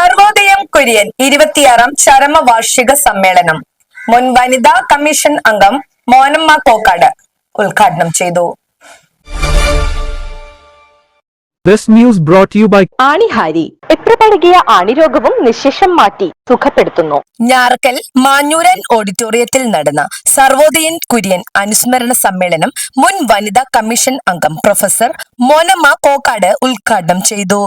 സർവോദയം കുര്യൻ ഇരുപത്തിയാറാം ചരമ വാർഷിക സമ്മേളനം. മുൻ വനിതാ കമ്മീഷൻ അംഗം മോനമ്മ കോക്കാട് ഉദ്ഘാടനം ചെയ്തു. This news brought to you by ആണിഹാരി. എത്ര പഴകിയ ആണിരോഗവും നിശേഷം മാറ്റി സുഖപ്പെടുത്തുന്നു. ഞാറക്കൽ മാഞ്ഞൂരൻ ഓഡിറ്റോറിയത്തിൽ നടന്ന സർവോദയൻ കുര്യൻ അനുസ്മരണ സമ്മേളനം മുൻ വനിതാ കമ്മീഷൻ അംഗം പ്രൊഫസർ മോനമ്മ കോക്കാട് ഉദ്ഘാടനം ചെയ്തു.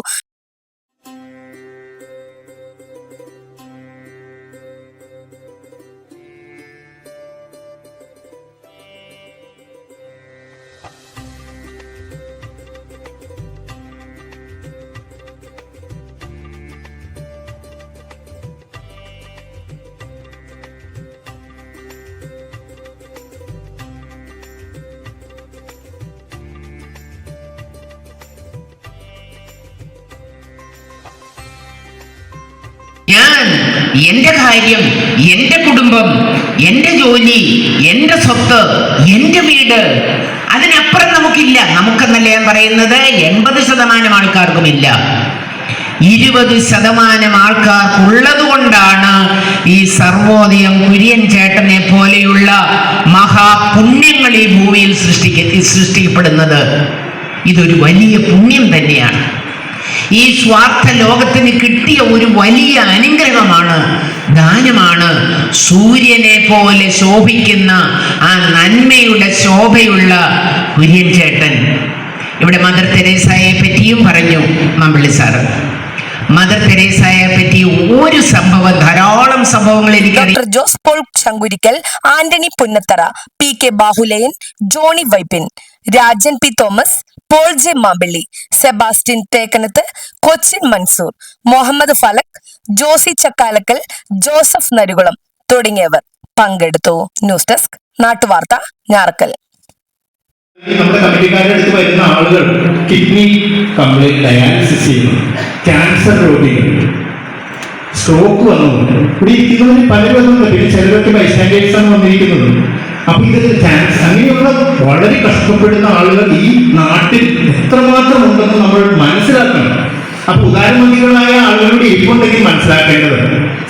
എന്റെ കാര്യം എന്റെ കുടുംബം എന്റെ ജോലി എന്റെ സ്വത്ത് എന്റെ വീട് അതിനപ്പുറം നമുക്കില്ല. നമുക്കെന്നല്ല ഞാൻ പറയുന്നത്? എൺപത് ശതമാനം ആൾക്കാർക്കുമില്ല. ഇരുപത് ശതമാനം ആൾക്കാർക്കുള്ളത് കൊണ്ടാണ് ഈ സർവോദയം കുര്യൻ ചേട്ടനെ പോലെയുള്ള മഹാപുണ്യങ്ങൾ ഈ ഭൂമിയിൽ സൃഷ്ടിക്ക സൃഷ്ടിക്കപ്പെടുന്നത്. ഇതൊരു വലിയ പുണ്യം തന്നെയാണ്. ഈ സ്വാർത്ഥ ലോകത്തിന് കിട്ടിയ ഒരു വലിയ അനുഗ്രഹമാണ് ദാനമാണ്. സൂര്യനെ പോലെ ശോഭിക്കുന്ന ആ നന്മയുടെ ശോഭയുള്ള കുര്യൻ ചേട്ടൻ. ഇവിടെ മദർ തെരേസായെ പറ്റിയും പറഞ്ഞു മമ്പിളി സാറ്. മദർ തെരേസയെ സംഭവം ധാരാളം സംഭവങ്ങൾ എനിക്ക് doctor Jose Paul Shankurikkal Antony Punnathara P K Bahulayan Johny Vypin Rajan P Thomas Paul J Mampilly Sebastian Thekkanath Cochin Mansoor Muhammad Falak Josy Chakkalakkal Joseph Narukulam തുടങ്ങിയവർ പങ്കെടുത്തു. ന്യൂസ് ഡെസ്ക് നാട്ടുവാർത്ത ഞാറക്കൽ. നമ്മുടെ കമ്മിറ്റിക്കാരുടെ അടുത്ത് വരുന്ന ആളുകൾ കിഡ്നി കംപ്ലൈന്റ് ഡയാലിസിസ് ചെയ്യുന്നു. Cancer രോഗികൾ. സ്ട്രോക്ക് വന്നു ഇവിടെ ഇരിക്കുന്നവര് പലരും വന്നുണ്ട് പിന്നെ ചിലരൊക്കെ ബൈസ്റ്റാൻഡേഴ്സ് ആണ് വന്നിരിക്കുന്നത് അപ്പൊ ഇത് ചാൻസ് അങ്ങനെയുള്ള വളരെ കഷ്ടപ്പെടുന്ന ആളുകൾ ഈ നാട്ടിൽ എത്രമാത്രം ഉണ്ടെന്ന് നമ്മൾ മനസ്സിലാക്കണം. അപ്പൊ ഉദാരമതികളായ ആളുകളുടെ ഇരിപ്പുണ്ടെങ്കിൽ മനസ്സിലാക്കേണ്ടത്.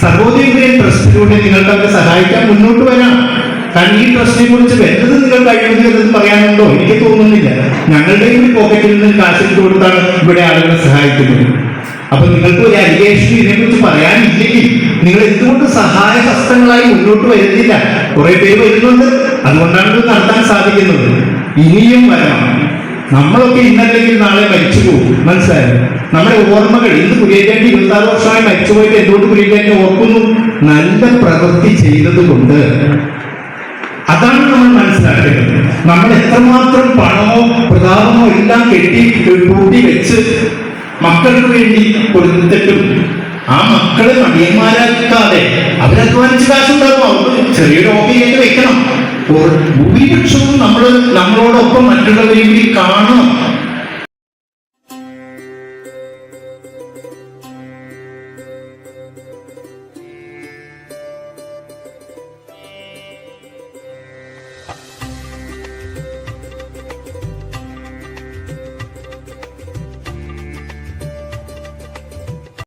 സർവോദയ ട്രസ്റ്റിലൂടെ നിങ്ങൾക്ക് അവരെ സഹായിക്കാൻ മുന്നോട്ട് വരാം. കാരണം ഈ ട്രസ്റ്റിനെ കുറിച്ച് വരുന്നത് നിങ്ങൾ കഴിയുന്നത് എന്ന് പറയാനുണ്ടോ? എനിക്ക് തോന്നുന്നില്ല. ഞങ്ങളുടെ ഒരു പോക്കറ്റിൽ നിന്ന് കാശിട്ട് കൊടുത്താണ് ഇവിടെ ആളുകളെ സഹായിക്കുന്നത്. അപ്പൊ നിങ്ങൾക്ക് ഒരു അലിഗേഷൻ ഇതിനെക്കുറിച്ച് പറയാനില്ലെങ്കിൽ നിങ്ങൾ എന്തുകൊണ്ട് സഹായ ഹസ്തങ്ങളായി മുന്നോട്ട് വരുന്നില്ല. കുറെ പേര് വരുന്നുണ്ട്. അതുകൊണ്ടാണ് ഇത് നടത്താൻ സാധിക്കുന്നത്. ഇനിയും വരണം. നമ്മളൊക്കെ ഇന്നല്ലെങ്കിൽ നാളെ മരിച്ചു പോകും. മനസ്സിലായോ? നമ്മുടെ ഓർമ്മകൾ ഇന്ന് കുര്യേറ്റേണ്ടി ഇരുപത്തി ആറ് വർഷമായി മരിച്ചുപോയിട്ട് എന്തുകൊണ്ട് കുര്യേറ്റേണ്ടി ഓർക്കുന്നു? നല്ല പ്രവൃത്തി ചെയ്തത് കൊണ്ട് അതാണ് നമ്മൾ മനസ്സിലാക്കേണ്ടത്. നമ്മൾ എത്രമാത്രം പണമോ പ്രതാപമോ എല്ലാം കെട്ടി കൂട്ടി വെച്ച് മക്കൾക്ക് വേണ്ടി കൊടുത്തിട്ടും ആ മക്കളെ മടിയന്മാരാക്കാതെ അവരധ്വാനിച്ച് കാശുണ്ടാക്കും. അവർക്ക് ചെറിയൊരു ഓഫീസിലേക്ക് വെക്കണം. ഭൂരിപക്ഷവും നമ്മൾ നമ്മളോടൊപ്പം മറ്റുള്ളവരെ കൂടി കാണണം.